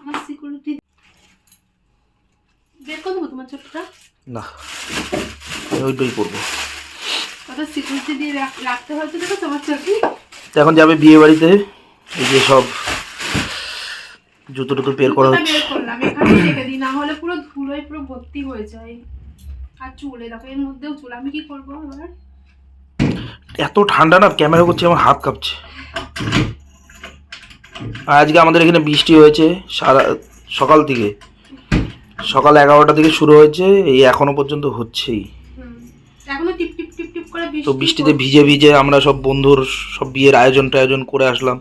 আমার সিকিউরিটি বের করে দেবো তোমার ছোটটা না ওইটাই করব কত সিকিউরিটি দিয়ে রাখ- রাখতে দেখো তোমার এখন যাবে বিয়ে বাড়িতে এই যে সব জুতো টুতো বের করা হচ্ছে বের করলাম এখানে রেখে দিই না হলে পুরো ধুলোয় পুরো ভর্তি হয়ে যায়। আর চুলে দেখো এর মধ্যেও চুল আমি কি করব এবার? এত ঠান্ডা না ক্যামেরা করছে আমার হাত কাঁপছে। আর আজকে আমাদের এখানে বৃষ্টি হয়েছে সারা সকাল থেকে। সকাল এগারোটা থেকে শুরু হয়েছে এই এখনও পর্যন্ত হচ্ছেই। তো বৃষ্টিতে ভিজে ভিজে আমরা সব বন্ধুর সব বিয়ের আয়োজন টায়োজন করে আসলাম।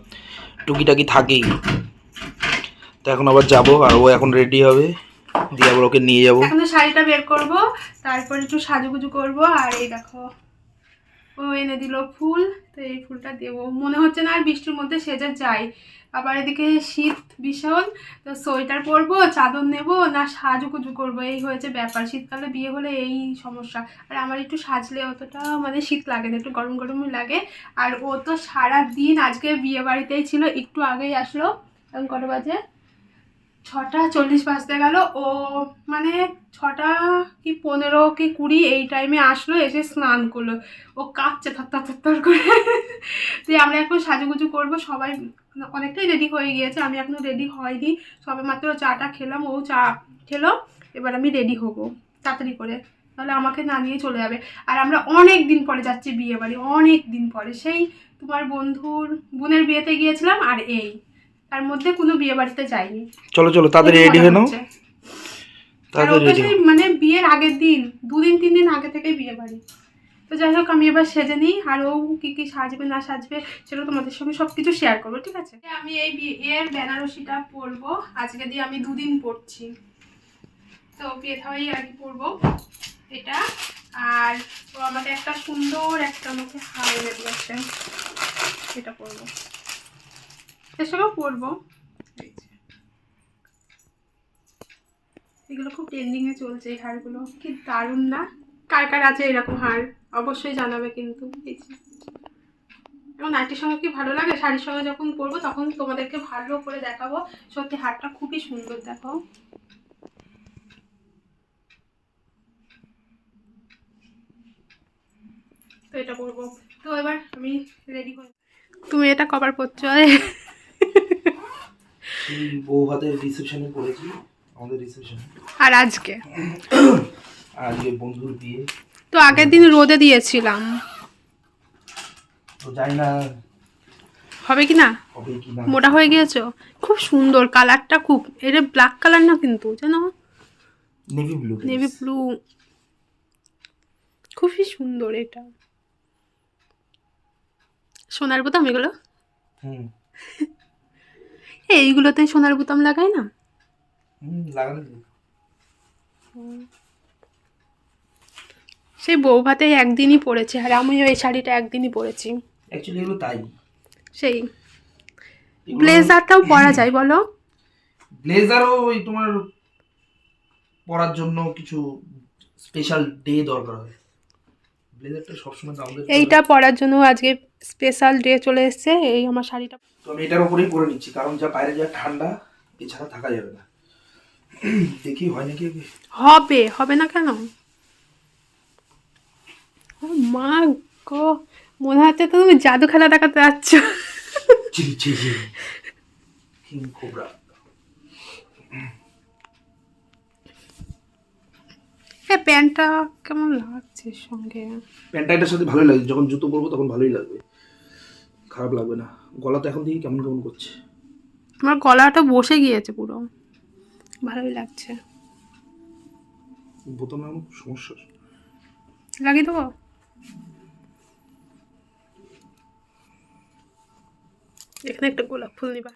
টুকিটাকি থাকেই। তো এখন আবার যাব আর ও এখন রেডি হবে। দিয়ে আবার ওকে নিয়ে যাব। শাড়িটা বের করব তারপর একটু সাজুগুজু করব আর এই দেখো। ও এনে দিল ফুল, তো এই ফুলটা দেব। মনে হচ্ছে না আর বৃষ্টির মধ্যে সেজে যাই আবার এদিকে শীত ভীষণ, তো সোয়েটার পরবো, চাদর নেব, না সাজুগুজু করব? এই হয়েছে ব্যাপার। শীতকালে বিয়ে হলে এই সমস্যা। আর আমার একটু সাজলে অতটা মানে শীত লাগে না, একটু গরম গরমই লাগে। আর ও তো সারা দিন আজকে বিয়ে বাড়িতেই ছিল, একটু আগেই আসলো। এখন কটা বাজে? ছটা চল্লিশ বাজতে গেল। ও মানে ছটা কি পনেরো কি কুড়ি এই টাইমে আসলো, এসে স্নান করল। ও কাঁপছে থর থর করে। তো আমরা এখন সাজুগুজু করব, সবাই অনেকটাই রেডি হয়ে গিয়েছে। আমি এখনও রেডি হয়নি। সবে মাত্র চাটা খেলাম, ও চা খেলো। এবার আমি রেডি হব, তাড়াতাড়ি করে। তাহলে আমাকে না নিয়ে চলে যাবে। আর আমরা অনেক দিন পরে যাচ্ছি বিয়ে বাড়ি অনেক দিন পরে। সেই তোমার বন্ধুর, বোনের বিয়েতে গিয়েছিলাম আর এই। তার মধ্যে কোনো বিয়ে বাড়িতে যাইনি চলো চলো খুবই রেডি হয়ে নাও। আর রেডি মানে বিয়ের আগের দিন দুদিন তিন দিন আগে থেকে বিয়ে বাড়ি। তো যাই হোক আমি এবার সেজে নিই আর ও কী কী সাজবে না সাজবে সেটা তোমাদের সঙ্গে সব কিছু শেয়ার করব ঠিক আছে? আমি এই বিয়ে এর বেনারসিটা পরবো আজকে দিয়ে আমি দুদিন পরছি। তো বিয়ে থাওয়াই আর কি পরবো এটা। আর ও আমাকে একটা সুন্দর একটা আমাকে হার এনে দিয়েছে। এটা পরবো। এই যে। এগুলো খুব ট্রেন্ডিংয়ে চলছে এই হারগুলো কি দারুণ না? কার কার আছে এরকম হার অবশ্যই জানাবে কিন্তু। এবং নাইটির সঙ্গে কি ভালো লাগে? শাড়ির সঙ্গে যখন পরবো তখন তোমাদেরকে ভালো করে দেখাবো। সত্যি হারটা খুবই সুন্দর, দেখো। তো এটা করব তো এবার আমি রেডি করি তুমি এটা কভার করছ রিসেপশনে করেছি আমাদের রিসেপশনে আর আজকে? আজকে বন্ধুর বিয়ে। তো আগের দিন রোদে দিয়েছিলাম। তো জানি না হবে কি না? হবে কি না। মোটা হয়ে গিয়েছো? খুব সুন্দর কালারটা খুব এটা ব্ল্যাক কালার না কিন্তু জানো? নেভি ব্লু নেভি ব্লু খুবই সুন্দর এটা। সোনার বোতাম এগুলো? হুম। এইগুলোতে সোনার বোতাম লাগায় না। সেই বউ ভাতে একদিনই পরেছে আর আমিও এই শাড়িটা একদিনই পরেছি তাই। সেই। ব্লেজারটাও পরা যায় বলো। ব্লেজারও ওই তোমার পরার জন্য কিছু স্পেশাল ডে দরকার হয়। ব্লেজারটা সবসময় এইটা পরার জন্য আজকে স্পেশাল ডে চলে এসেছে এই আমার শাড়িটা। তো আমি এটার উপরেই পরে নিচ্ছি কারণ যা বাইরে যা ঠান্ডা এছাড়া থাকা যাবে না। দেখি হয় নাকি? হবে হবে না কেন? মা গো মনে হচ্ছে তো তুমি জাদু খেলা দেখাতে যাচ্ছ। এ প্যান্টটা কেমন লাগছে সঙ্গে? প্যান্টটা এটার সাথে ভালোই লাগে যখন জুতো পরবো তখন ভালোই লাগবে। খারাপ লাগবে না। গলা তো এখন থেকে কেমন কেমন করছে? আমার গলাটা বসে গিয়েছে পুরো। ভালোই লাগছে। বোতামে আমার সমস্যা? লাগিয়ে দেবো? এখানে একটা গোলাপ ফুল নিবা।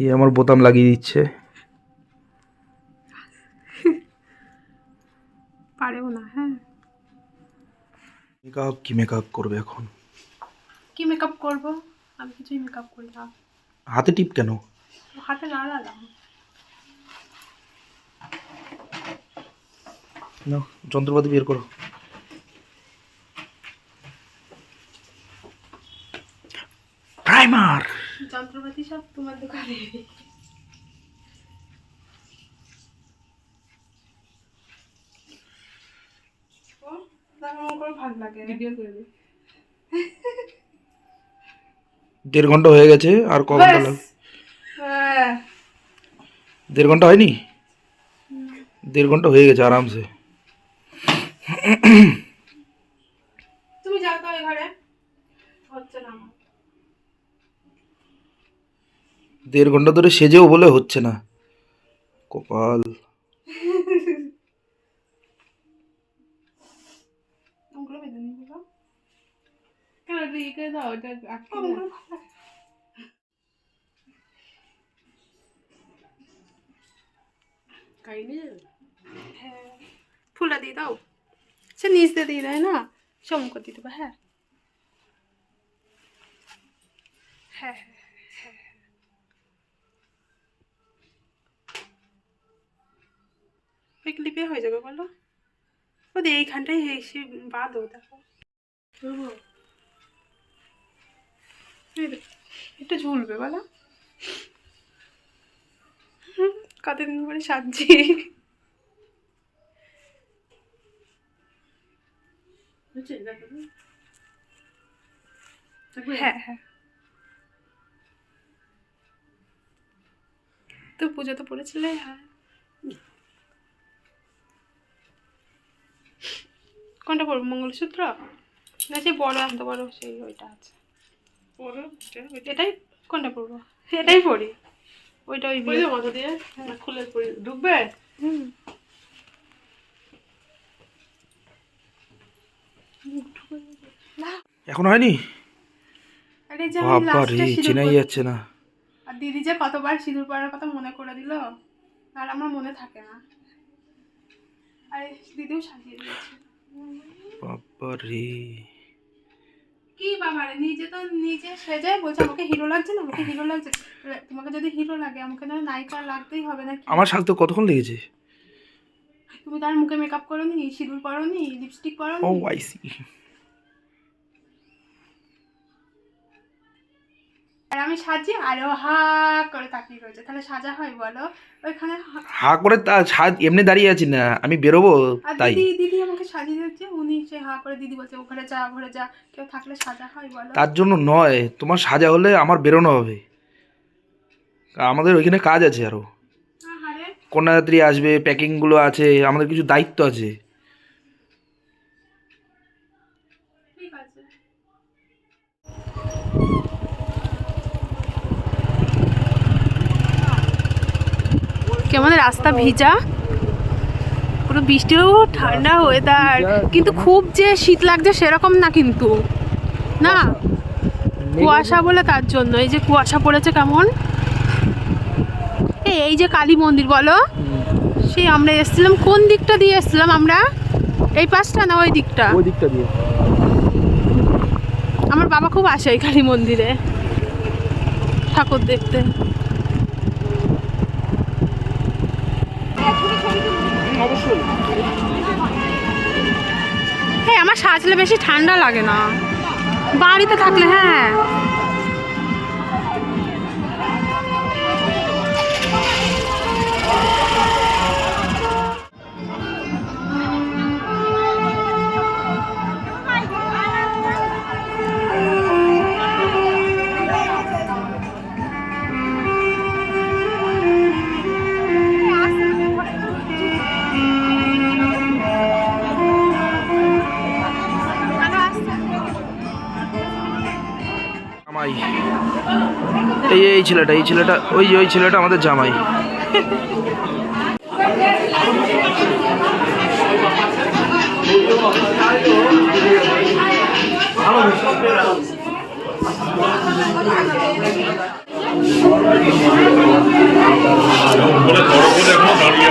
এই আমার বোতাম লাগিয়ে দিচ্ছে। পারেও না হ্যাঁ। মেকআপ কি মেকআপ করবে এখন? কি মেকআপ করব? আমি কিছুই মেকআপ করি না। হাতে টিপ কেন? হাতে লাগালাম না যন্ত্রপাতি বের করো। টাইমার যন্ত্রপাতি সব তোমার দোকানে। ও, করে ভালো লাগে ভিডিও করবে দেড় ঘণ্টা হয়ে গেছে আর ক ঘণ্টা লাগবে হ্যাঁ। দেড় ঘণ্টা হয়নি? দেড় ঘণ্টা হয়ে গেছে আরামসে। তুমি যাও তো ঘরে হচ্ছে না দেড় ঘণ্টা ধরে সেজেও বলে হচ্ছে না। কপাল। তুই কে দাও ওটা আটকে? হ্যাঁ ফুলটা দিয়ে দাও সে নিচ দিয়ে দিয়ে দেয় না সম করে দিতে হবে হ্যাঁ হ্যাঁ হ্যাঁ, হ্যাঁ, হ্যাঁ। ওই ক্লিপে হয়ে যাবে বলো ও দিয়ে এইখানটাই এসে বাঁধো দেখো, একটু ঝুলবে বলো। কতদিন পরে সাজছি। হ্যাঁ হ্যাঁ। তো পুজো তো পড়েছিলে হ্যাঁ কোনটা পড়ব মঙ্গলসূত্র? না সেই বড় এত বড় সেই ওইটা আছে। এটাই কোনটা পড়ব? এটাই পড়ি। ওইটা ওই যে মাথা দিয়ে খুলে পড়ে। ঢুকবে? হুম। এখন হয়নি? আরে যে লাস্টে চেনাই যাচ্ছে না। আর দিদি যে কতবার সিঁদুর পরার কথা মনে করে দিল আর আমার মনে থাকে না। আরে দিদিও সাজিয়ে দিয়েছে। বাবা রে কি বাবা রে নিজে তো নিজে সেজে বলছে আমাকে হিরো লাগছে না আমাকে হিরো লাগছে। তোমাকে যদি হিরো লাগে আমাকে না নায়িকা লাগতেই হবে না আমার সাথে তো কতক্ষণ লেগেছে? তুমি তার মুখে মেকআপ করো নি সিঁদুর পরো নি লিপস্টিক পরো ও আই আইসি আর আমি সাজি আর ও হা করে তাকিয়ে রয়েছে। তাহলে সাজা হয় বলো? ওইখানে হা- করে তা ছাদ এমনি দাঁড়িয়ে আছি না আমি বেরোবো তাই। দিদি দিদি আমাকে সাজিয়ে দিচ্ছে উনি সে হা করে দিদি বলছে ওখানে যা ঘরে যা। কেউ থাকলে সাজা হয় বলো? তার জন্য নয় তোমার সাজা হলে আমার বেরোনো হবে। আমাদের ওইখানে কাজ আছে আরও। কন্যাযাত্রী আসবে প্যাকিংগুলো আছে আমাদের কিছু দায়িত্ব আছে। কেমন রাস্তা ভিজা? পুরো বৃষ্টিও ঠান্ডা ওয়েদার কিন্তু খুব যে শীত লাগছে সেরকম না কিন্তু। না? কুয়াশা। বলে তার জন্য। এই যে কুয়াশা পড়েছে কেমন? এই এই যে কালী মন্দির বলো। সেই আমরা এসেছিলাম। কোন দিকটা দিয়ে এসেছিলাম আমরা? এই পাশটা না ওই দিকটা? ওই দিকটা দিয়ে। আমার বাবা খুব আসে এই কালী মন্দিরে। ঠাকুর দেখতে। হ্যাঁ সাজলে বেশি ঠান্ডা লাগে না। বাড়িতে থাকলে হ্যাঁ। জামাই। এই এই ছেলেটা এই ছেলেটা ওই ওই ছেলেটা আমাদের জামাই। দাঁড়িয়ে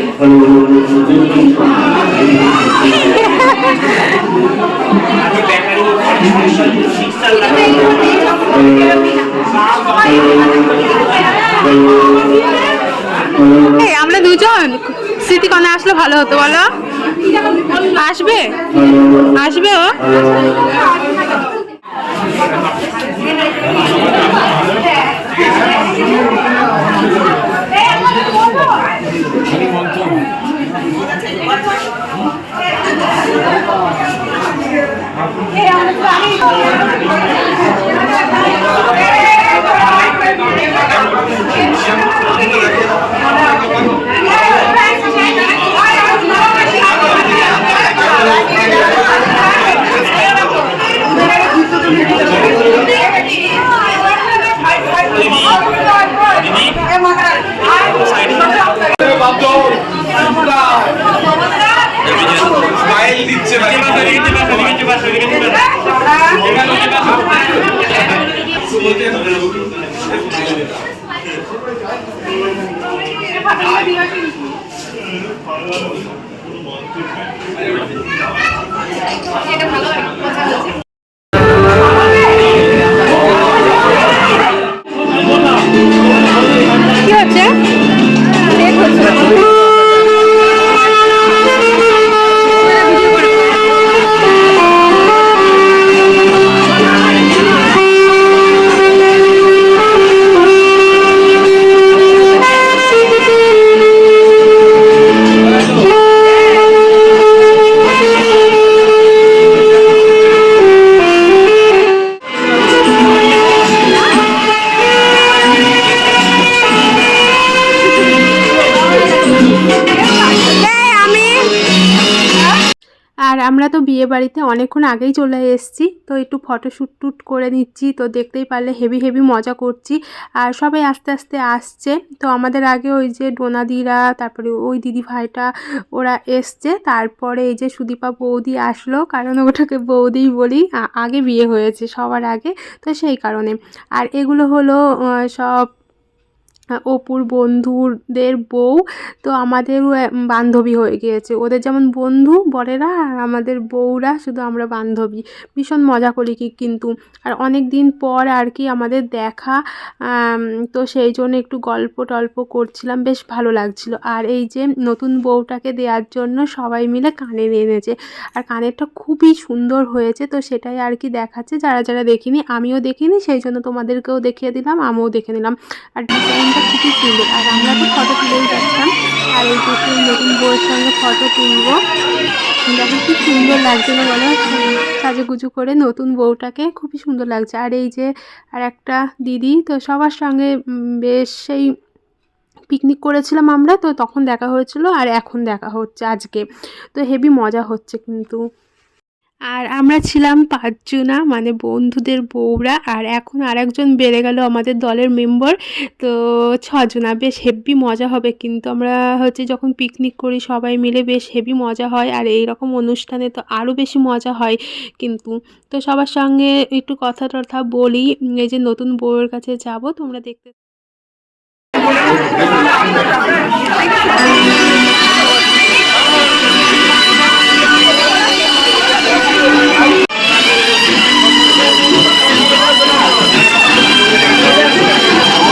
আমরা দুজন? স্মৃতিকণা আসলে ভালো হতো বলো। আসবে? আসবে ও? স্মাইল দিচ্ছে কি আমরা তো বিয়ে বাড়িতে অনেকক্ষণ আগেই চলে এসেছি, তো একটু ফটোশ্যুট টুট করে নিচ্ছি, তো দেখতেই পারলে হেভি হেভি মজা করছি। আর সবাই আস্তে আস্তে আসছে, তো আমাদের আগে ওই যে ডোনাদিরা তারপরে ওই দিদি ভাইটা, ওরা এসছে, তারপরে এই যে সুদীপা বৌদি আসলো, কারণ ওটাকে বৌদিই বলি আগে বিয়ে হয়েছে সবার আগে, তো সেই কারণে। আর এগুলো হলো সব অপুর বন্ধুদের বউ তো আমাদেরও বান্ধবী হয়ে গিয়েছে। ওদের যেমন বন্ধু, বরেরা, আর আমাদের বউরা শুধু আমরা বান্ধবী। ভীষণ মজা করি কি, কিন্তু। আর অনেক দিন পর আর কি আমাদের দেখা তো সেই জন্য একটু গল্প টল্প করছিলাম, বেশ ভালো লাগছিল। আর এই যে নতুন বউটাকে দেওয়ার জন্য সবাই মিলে কানের এনেছে। আর কানেরটা খুবই সুন্দর হয়েছে, তো সেটাই আর কি দেখাচ্ছে। যারা যারা দেখিনি, আমিও দেখিনি, সেই জন্য তোমাদেরকেও দেখিয়ে দিলাম, আমিও দেখে নিলাম। আর ডিজাইনটা খুবই সুন্দর আর আমরা তো ফটো তুলেই যাচ্ছিলাম। আর এই সেই নতুন বউয়ের সঙ্গে ফটো তুলবো। দেখো খুব সুন্দর লাগছে না বলো। সাজুগুজু করে নতুন বউটাকে খুবই সুন্দর লাগছে। আর এই যে আর একটা দিদি, তো সবার সঙ্গে বেশ সেই পিকনিক করেছিলাম আমরা। তো তখন দেখা হয়েছিল আর এখন দেখা হচ্ছে আজকে। তো হেভি মজা হচ্ছে কিন্তু। আর আমরা ছিলাম পাঁচজনা মানে বন্ধুদের বউরা, আর এখন আরেকজন বেড়ে গেল আমাদের দলের মেম্বার। তো ছজনা, বেশ হেভি মজা হবে কিন্তু। আমরা হচ্ছে যখন পিকনিক করি সবাই মিলে বেশ হেভি মজা হয়, আর এই রকম অনুষ্ঠানে তো আরও বেশি মজা হয় কিন্তু। তো সবার সঙ্গে একটু কথা টথা বলি, এই যে নতুন বউয়ের কাছে যাব, তোমরা দেখতে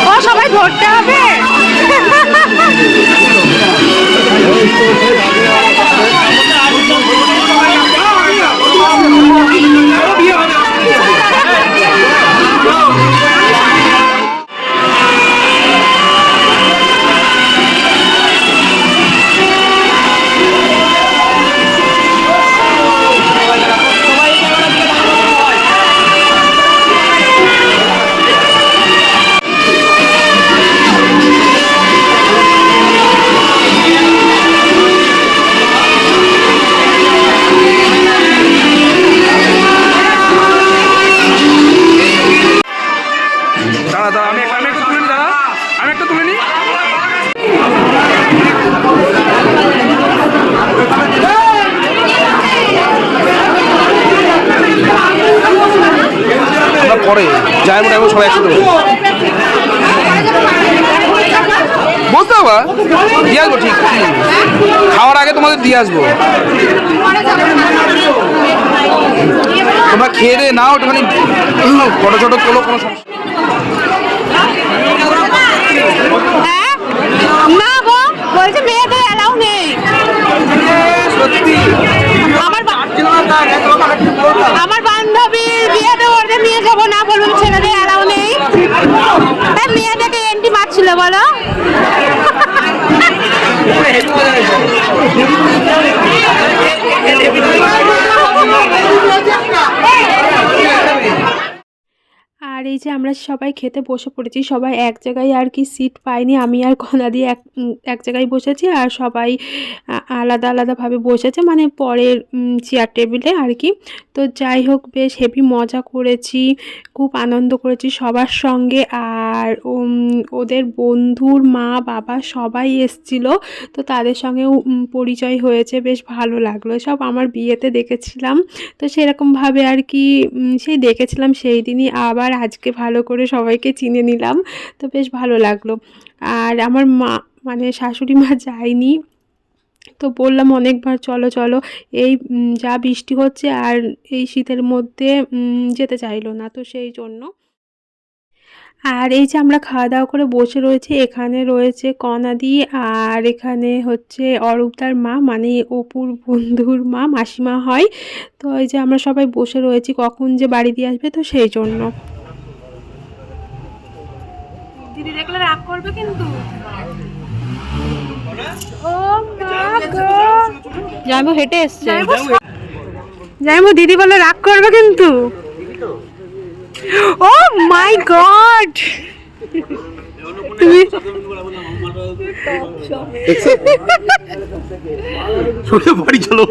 ও সবাই ধরতে হবে। যাই মোটা সবাই একসাথে বুঝতে বাবা দিয়ে আসব ঠিক। খাওয়ার আগে তোমাদের দিয়ে আসব। তোমরা খেয়ে দিয়ে নাও একটুখানি ফটো ছোটো তোলো কোনো সমস্যা হ্যাঁ? না বলছে মেয়েদের অ্যালাউ নেই। সত্যি। আমার বান্ধবীর বিয়েতে ওরে নিয়ে যাব না বলব ছেলেদের অ্যালাউ নেই তাই মেয়েদেরকে এন্টি মারছিল বলো এই যে আমরা সবাই খেতে বসে পড়েছি, সবাই এক জায়গায় আর কি সিট পাইনি আমি আর কনা দিয়ে এক এক জায়গায় বসেছি আর সবাই আলাদা আলাদাভাবে বসেছে মানে পরের চেয়ার টেবিলে আর কি। তো যাই হোক, বেশ হেভি মজা করেছি, খুব আনন্দ করেছি সবার সঙ্গে আর ওদের বন্ধুর মা, বাবা সবাই এসছিল, তো তাদের সঙ্গেও পরিচয় হয়েছে, বেশ ভালো লাগল। সব আমার বিয়েতে দেখেছিলাম, তো সেরকমভাবে আর কি সেই দেখেছিলাম, সেই দিনই আবার আজকে ভালো করে সবাইকে চিনে নিলাম। তো বেশ ভালো লাগল। আর আমার মা মানে শাশুড়ি মা যায়নি। তো বললাম অনেকবার, চলো চলো, এই যা বৃষ্টি হচ্ছে আর এই শীতের মধ্যে যেতে চাইলো না। তো সেই জন্য। আর এই যে আমরা খাওয়া দাওয়া করে বসে রয়েছি, এখানে রয়েছে কনাদি আর এখানে হচ্ছে অরূপদার মা মানে অপুর বন্ধুর মা, মাসিমা হয়। তো এই যে আমরা সবাই বসে রয়েছি, কখন যে বাড়ি দিয়ে আসবে, তো সেই জন্য। দিদি দেখলে রাগ করবে কিন্তু। ও মা গো জামাইবাবু হেঁটে এসছে। জাইমু দিদি বলে রাগ করবে কিন্তু। Oh my God! তুমি বাড়ি চলো।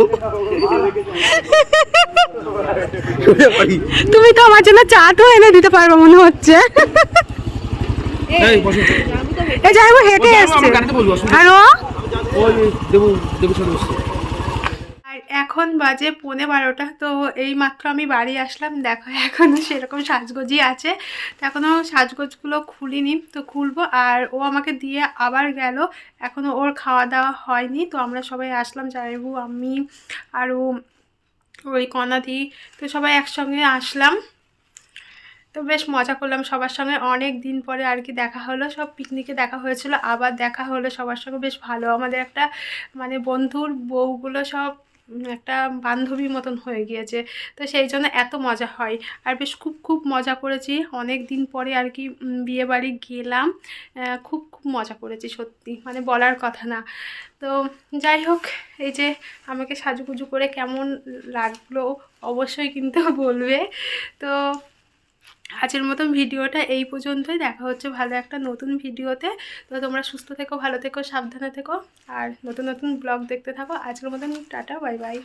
তুমি তো আমার জন্য চাটও এনে দিতে পারবে মনে হচ্ছে। এই হেঁটে ও, এসছে। আর ও আর এখন বাজে পৌনে বারোটা তো এই মাত্র আমি বাড়ি আসলাম। দেখো এখনও সেরকম সাজগোজই আছে। তো এখনও সাজগোজগুলো খুলিনি তো খুলবো। আর ও আমাকে দিয়ে আবার গেল। এখনও ওর খাওয়া দাওয়া হয়নি তো আমরা সবাই আসলাম জামাইবু আমি আরও ওই কনাদি তো সবাই একসঙ্গে আসলাম। তো বেশ মজা করলাম সবার সঙ্গে। অনেক দিন পরে আর কি দেখা হলো, সব পিকনিকে দেখা হয়েছিল, আবার দেখা হলো সবার সঙ্গে। বেশ ভালো, আমাদের একটা মানে বন্ধুর বউগুলো সব একটা বান্ধবীর মতন হয়ে গিয়েছে, তো সেই জন্য এত মজা হয়। আর বেশ খুব খুব মজা করেছি। অনেক দিন পরে আর কি বিয়ে বাড়ি গেলাম খুব খুব মজা করেছি, সত্যি মানে বলার কথা না। তো যাই হোক, এই যে আমাকে সাজুগুজু করে কেমন লাগল অবশ্যই কিন্তু বলবে। তো আজকের মতন ভিডিওটা এই পর্যন্তই। দেখা হচ্ছে ভালো একটা নতুন ভিডিওতে। তো তোমরা সুস্থ থেকো, ভালো থেকো, সাবধানে থেকো। আর নতুন নতুন ব্লগ দেখতে থাকো। আজকের মতন টাটা, বাই বাই।